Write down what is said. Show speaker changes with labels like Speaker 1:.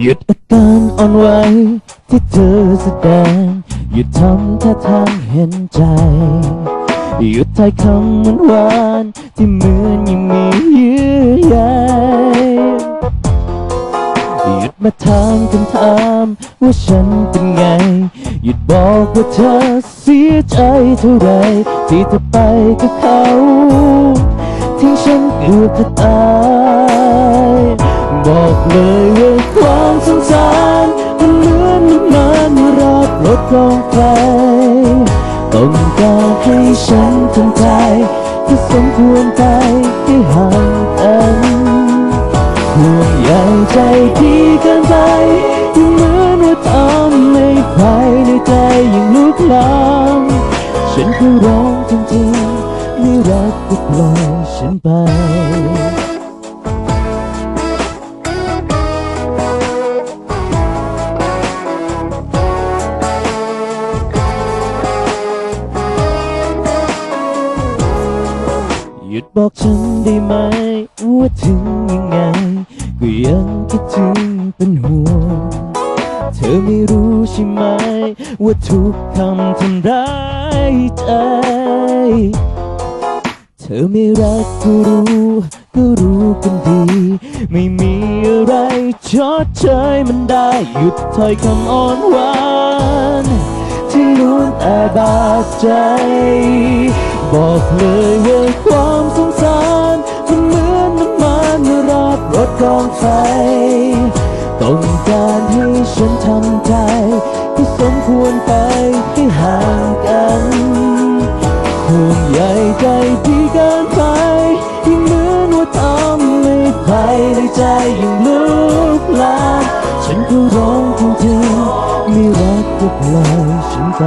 Speaker 1: หยุดอาการอ่อนไหวที่เธอแสดงหยุดทำท่าทางเห็นใจ หยุดท้ายคำเหมือนหวานที่เหมือนยังมีเยื่อใยหยุดมาถามคำถามว่าฉันเป็นไง หยุดบอกว่าเธอเสียใจเท่าไรที่เธอไปกับเขาทิ้งฉันเกือบจะตาย บอกเลยว่า ความสงสารมันเหมือนน้ำมันรักรถกองไฟต้องการให้ฉันทำใจที่สมควรไปให้ห่างกันห่วงใยใจดีเกินไปยังเหมือนว่าทำให้ภายในใจยังลุกลามฉันก็ร้องจริงๆไม่รักก็ปล่อยฉันไป ยุดบอกฉันได้ไหมว่าถึงยังไง ก็ยังคิดถึงเป็นห่วง เธอไม่รู้ใช่ไหม ว่าทุกคำทำร้ายใจ เธอไม่รักก็รู้ ก็รู้กันดี ไม่มีอะไรชดเชยมันได้ หยุดถ้อยคำอ่อนหวานที่ล้วนแต่บาดใจ บอกเลยว่า รถกองไฟ ต้องการให้ฉันทำใจที่สมควรไปให้ห่างกันห่วงใยใจที่เกินไปยิ่งเหมือนว่าทำให้ภายในใจยิ่งลุกลามฉันก็ร้องจริงๆไม่รักก็ปล่อยฉันไป